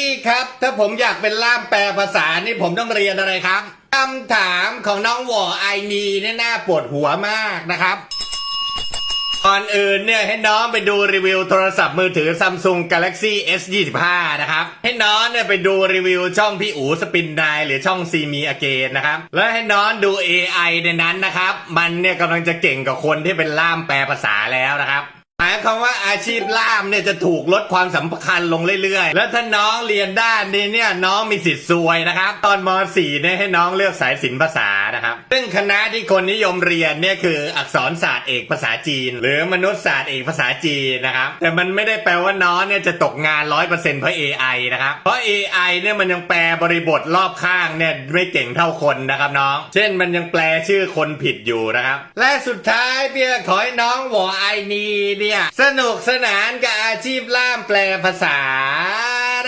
พี่ครับ ถ้าผมอยากเป็นล่ามแปลภาษานี่ผมต้องเรียนอะไรครับคำถามของน้องวอไอมีเนี่ยน่าปวดหัวมากนะครับก่อนอื่นเนี่ยให้น้องไปดูรีวิวโทรศัพท์มือถือ Samsung Galaxy S 2 5นะครับ ให้น้องเนี่ยไปดูรีวิวช่องพี่อูสปินไดหรือช่องซีมีอเกนนะครับ แล้วให้น้องดู AI ในนั้นนะครับ มันเนี่ยกำลังจะเก่งกับคนที่เป็นล่ามแปลภาษาแล้วนะครับายความว่าอาชีพล่ามเนี่ยจะถูกลดความสำคัญลงเรื่อยๆ แล้วถ้าน้องเรียนด้านนี้เนี่ยน้องมีสิทธิ์ซวยนะครับ ตอนม .4 เนี่ยให้น้องเลือกสายศิลปภาษานะครับ คณะที่คนนิยมเรียนเนี่ยคืออักษรศาสตร์เอกภาษาจีน หรือมนุษยศาสตร์เอกภาษาจีนนะครับ แต่มันไม่ได้แปลว่าน้องเนี่ยจะตกงาน100%เปอร์เซ็นต์เพราะ AI นะครับ เพราะ AI เนี่ยมันยังแปลบริบทรอบข้างเนี่ยไม่เก่งเท่าคนนะครับน้อง เช่นมันยังแปลชื่อคนผิดอยู่นะครับ และสุดท้ายเพี่ยขอให้น้องวอไอนีเนี่ยสนุกสนานกับอาชีพล่ามแปลภาษา